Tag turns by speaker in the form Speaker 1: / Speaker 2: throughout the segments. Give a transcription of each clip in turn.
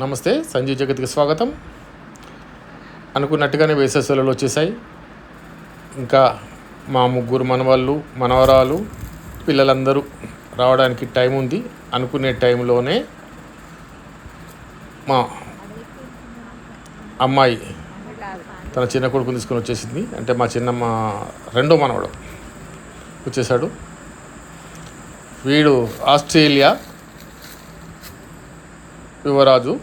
Speaker 1: నమస్తే సంజీవ్ జగత్కి స్వాగతం. అనుకున్నట్టుగానే వేసవిలో వచ్చేసాయి ఇంకా మా ముగ్గురు మనవాళ్ళు మనవరాలు పిల్లలందరూ రావడానికి టైం ఉంది. అనుకునే టైంలోనే మా అమ్మాయి తన చిన్న కొడుకుని తీసుకొని వచ్చేసింది. అంటే మా చిన్నమ్మ రెండో మనవడు వచ్చేసాడు వీడు ఆస్ట్రేలియా యువరాజు.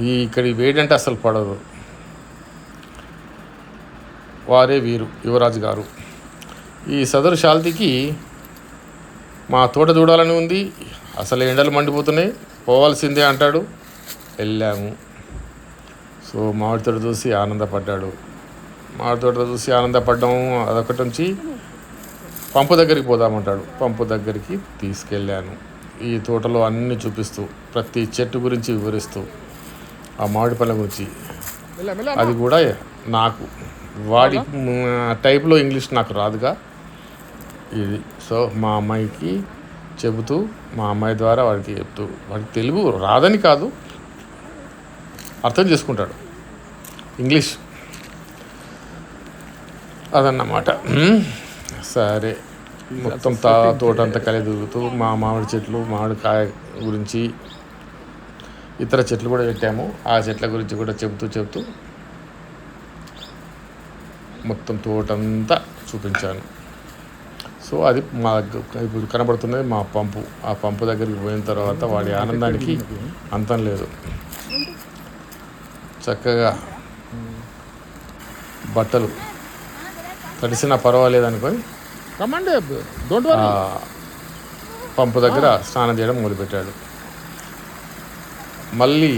Speaker 1: ఈ ఇక్కడి వేడంటే అసలు పడదు. వారే వీరు యువరాజు గారు. ఈ సదరు శాల్తీకి మా తోట చూడాలని ఉంది. అసలు ఎండలు మండిపోతున్నాయి. పోవాల్సిందే అంటాడు. వెళ్ళాము. సో మామిడి తోట చూసి ఆనందపడ్డాడు. మామిడి తోట చూసి ఆనందపడ్డాము అదొకటి నుంచి పంపు దగ్గరికి పోదామంటాడు. పంపు దగ్గరికి తీసుకెళ్ళాను. ఈ తోటలో అన్ని చూపిస్తూ ప్రతి చెట్టు గురించి వివరిస్తూ ఆ మామిడి పళ్ళ గురించి. అది కూడా నాకు వాడి టైప్లో ఇంగ్లీష్ నాకు రాదుగా. ఇది సో మా అమ్మాయికి చెబుతూ మా అమ్మాయి ద్వారా వాడికి చెప్తూ వాడికి తెలుగు రాదని కాదు అర్థం చేసుకుంటాడు. ఇంగ్లీష్. అదన్నమాట. సరే. మొత్తం తా తోట అంతా కలిగి తిరుగుతూ మా మామిడి చెట్లు మామిడికాయ గురించి ఇతర చెట్లు కూడా పెట్టాము. ఆ చెట్ల గురించి కూడా చెబుతూ చెబుతూ మొత్తం తోటంతా చూపించాను. సో అది మా దగ్గర ఇప్పుడు కనబడుతున్నది మా పంపు. ఆ పంపు దగ్గరికి పోయిన తర్వాత వాడి ఆనందానికి అంతం లేదు. చక్కగా బట్టలు తడిసినా పర్వాలేదు అనుకొని
Speaker 2: కమాండ్ డోంట్ వరీ
Speaker 1: పంపు దగ్గర స్నానం చేయడం మొదలుపెట్టాడు. మళ్ళీ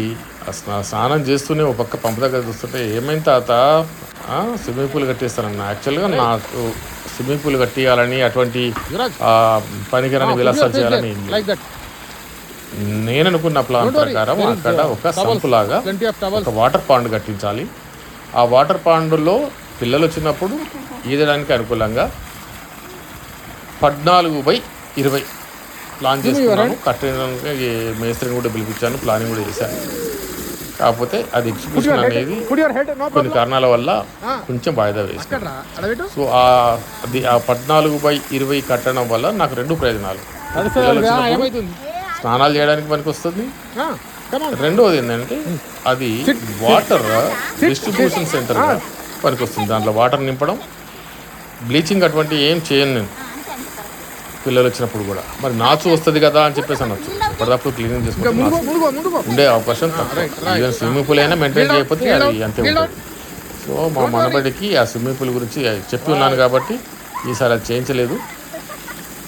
Speaker 1: స్నానం చేస్తూనే ఒక పక్క పంపు దగ్గర చూస్తుంటే ఏమైంది తాత? స్విమ్మింగ్ పూల్ కట్టేస్తానన్న. యాక్చువల్గా నాకు స్విమ్మింగ్ పూల్ కట్టియాలని అటువంటి పనికిరాని విలాసాలు చేయాలని నేను అనుకున్న ప్లాన్ ప్రకారం అక్కడ ఒక సంపులాగా. ఒక వాటర్ పాండ్ కట్టించాలి. ఆ వాటర్ పాండులో పిల్లలు వచ్చినప్పుడు ఈదడానికి అనుకూలంగా పద్నాలుగు బై ఇరవై. ప్లాన్ చేసుకున్నాను. కట్టడానికి మేస్త్రిని కూడా పిలిపించాను ప్లానింగ్ కూడా చేశాను. కాకపోతే అది ఎగ్జిక్యూషన్ అనేది కొన్ని కారణాల వల్ల
Speaker 2: Ah.
Speaker 1: కొంచెం వాయిదా
Speaker 2: పెట్టు
Speaker 1: సో ఆ అది ఆ పద్నాలుగు బై ఇరవై కట్టడం వల్ల నాకు రెండు ప్రయోజనాలు. స్నానాలు చేయడానికి పనికి వస్తుంది
Speaker 2: కమాన్
Speaker 1: రెండోది ఏంటంటే అది వాటర్ డిస్ట్రిబ్యూషన్ సెంటర్ పనికొస్తుంది. దాంట్లో వాటర్ నింపడం. బ్లీచింగ్ అటువంటి ఏం చేయను నేను. పిల్లలు వచ్చినప్పుడు కూడా. మరి నాచు వస్తుంది కదా అని చెప్పేసి అనొచ్చు. ఎప్పటికప్పుడు క్లీనింగ్ చేసుకుంటే ఉండే అవకాశం ఈవెన్ స్విమ్మింగ్ పూల్ అయినా మెయింటైన్ చేయకపోతే అది అంతే ఉంటుంది. సో మా మనబడికి ఆ స్విమ్మింగ్ పూల్ గురించి చెప్పి ఉన్నాను కాబట్టి ఈసారి అది చేయించలేదు.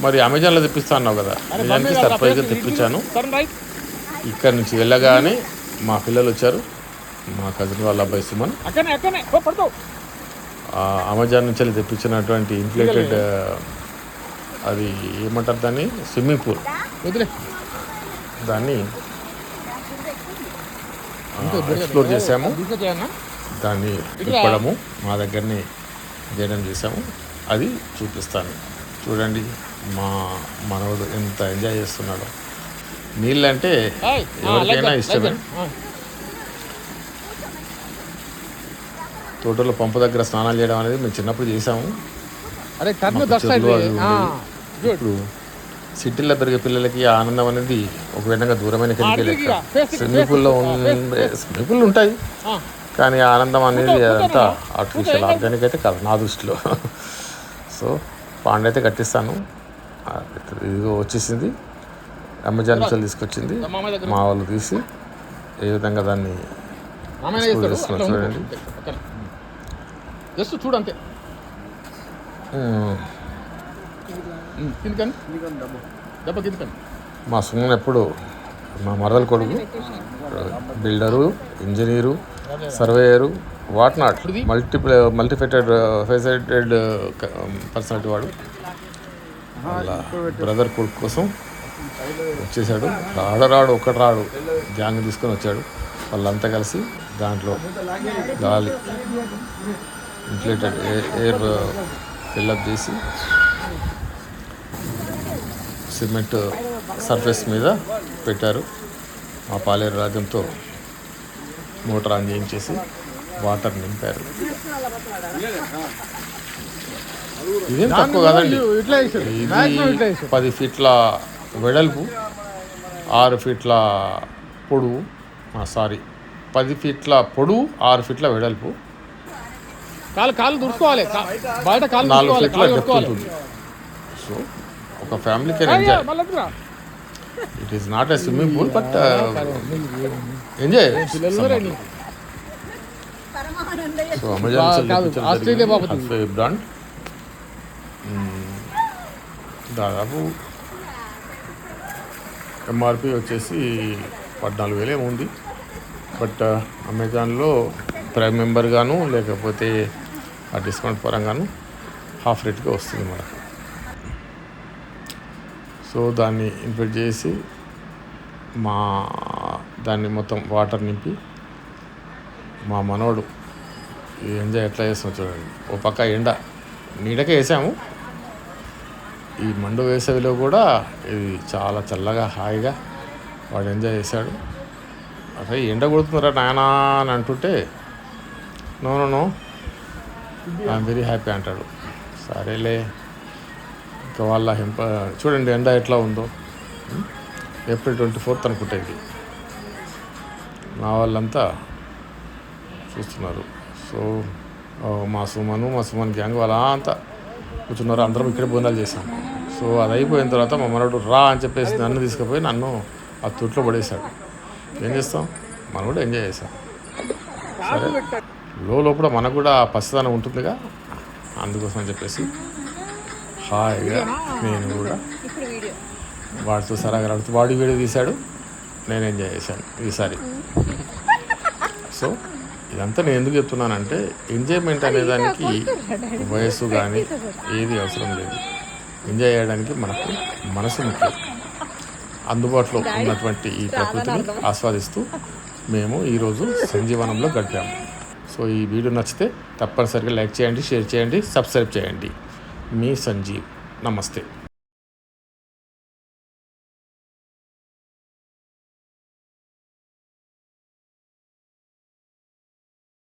Speaker 1: మరి అమెజాన్లో తెప్పిస్తా అన్నావు కదా. నిజానికి సర్ప్రైజ్గా తెప్పించాను. ఇక్కడ నుంచి వెళ్ళగానే మా పిల్లలు వచ్చారు. మా కజిన్ వాళ్ళ అబ్బాయి సుమన్. అమెజాన్ నుంచి తెప్పించినటువంటి ఇన్ఫ్లేటెడ్ అది ఏమంటారు దాన్ని? Swimming pool.
Speaker 2: వదిలే.
Speaker 1: దాన్ని ఎక్స్ప్లోర్ చేసాము. దాన్ని తిప్పడము మా దగ్గరనే చేయడం చేసాము. అది చూపిస్తాను. చూడండి మా మనవడు ఎంత ఎంజాయ్ చేస్తున్నాడో. నీళ్ళు అంటే ఎవరికైనా ఇష్టమే. తోటలో పంపు దగ్గర స్నానాలు చేయడం అనేది మేము చిన్నప్పుడు చేసాము.
Speaker 2: అరే టర్న్
Speaker 1: మాకు ఇప్పుడు సిటీలో పెరిగే పిల్లలకి ఆనందం అనేది ఒక విధంగా దూరమైన కలిగే లెక్క స్విమ్మింగ్ పూల్లో ఉండే స్విమ్మింగ్ పూల్ ఉంటాయి. కానీ ఆ ఆనందం అనేది అదంతా ఆర్టిఫిషియల్ ఆర్గానిక్ అయితే కాదు నా దృష్టిలో. సో పాండ్ అయితే కట్టిస్తాను. ఆ, ఇదిగో వచ్చేసింది. అమెజాన్ నుంచి తీసుకొచ్చింది. మా వాళ్ళు తీసి ఏ విధంగా దాన్ని చూడండి.
Speaker 2: జస్ట్
Speaker 1: మ్,
Speaker 2: దెబ్బ
Speaker 1: సుమన్ ఎప్పుడు మా మరదల కొడుకు builder engineer surveyor what not. Multiple multifaceted faceted personality వాడు. వాళ్ళ బ్రదర్ కొడుకు కోసం వచ్చేసాడు. రాడరాడు ఒక్కడు రాడు. గ్యాంగ్ తీసుకొని వచ్చాడు. వాళ్ళంతా కలిసి దాంట్లో గాలి ఇన్ఫ్లేటెడ్ ఎయిర్ ఫిల్అప్ చేసి సిమెంట్ సర్ఫేస్ మీద పెట్టారు. మా పాలేరు రాజ్యంతో మోటార్ ఆన్ చేయించేసి వాటర్ నింపారు. ఇదేం తక్కువ కాదండి. ఇది పది ఫీట్ల వెడల్పు ఆరు ఫీట్ల పొడవు సారీ పది ఫీట్ల పొడవు ఆరు ఫీట్ల వెడల్పు.
Speaker 2: కాలు కాలు దుడుచుకోవాలి. కా- బయట కాలు
Speaker 1: నాలుగు ఫీట్ల డెప్త్ ఉంటుంది. సో ఒక family can enjoy. It is not a swimming pool but enjoy. So Amazon. Brand దాదాపు ఎంఆర్పి వచ్చేసి పద్నాలుగు వేలు ఉంది. బట్ అమెజాన్లో ప్రైమ్ మెంబర్ గాను లేకపోతే ఆ డిస్కౌంట్ పరంగాను హాఫ్ రేట్గా వస్తుంది మనకు. సో దాన్ని ఇన్ఫెక్ట్ చేసి మా దాన్ని మొత్తం వాటర్ నింపి మా మనోడు ఈ ఎంజాయ్ ఎట్లా చేస్తాం చూడండి. ఓ పక్క ఎండ. నీడకే వేసాము. ఈ మండు వేసవిలో కూడా ఇది చాలా చల్లగా హాయిగా వాడు ఎంజాయ్ చేశాడు. అరే ఎండ కొడుతుందిరా నాయనా అని అంటుంటే no no no. I'm very happy అంటాడు. సరేలే. ఇంకా వాళ్ళ హెంప చూడండి ఎండ ఎట్లా ఉందో. ఏప్రిల్ ట్వంటీ ఫోర్త్ అనుకుంటా ఇది. నా వాళ్ళంతా చూస్తున్నారు. సో మా సుమను మా సుమన్ గ్యాంగ్ వాళ్ళ అంతా కూర్చున్నారు. అందరం ఇక్కడే బోనాలు చేశాం సో అది అయిపోయిన తర్వాత మా మనోడు రా అని చెప్పేసి నన్ను తీసుకుపోయి నన్ను ఆ తొట్లో పడేశాడు. ఏం చేస్తాం? మనం కూడా ఎంజాయ్ చేసాం సరే. లో లోపల మనకు కూడా పచ్చదనం పసిదనం ఉంటుందిగా. అందుకోసం అని చెప్పేసి హాయిగా నేను కూడా. వాడితో సరగా ఆడుతూ వాడి వీడియో తీశాడు నేను ఎంజాయ్ చేశాను. ఈసారి సో ఇదంతా నేను ఎందుకు చెప్తున్నానంటే ఎంజాయ్మెంట్ అనేదానికి వయస్సు కానీ ఏది అవసరం లేదు. ఎంజాయ్ చేయడానికి మనకు మనసు ముఖ్యం. అందుబాటులో ఉన్నటువంటి ఈ ప్రకృతిని ఆస్వాదిస్తూ మేము ఈరోజు సంజీవనంలో గడిపాము. సో ఈ వీడియో నచ్చితే తప్పనిసరిగా లైక్ చేయండి షేర్ చేయండి సబ్స్క్రైబ్ చేయండి. మీ సంజీవ్. నమస్తే.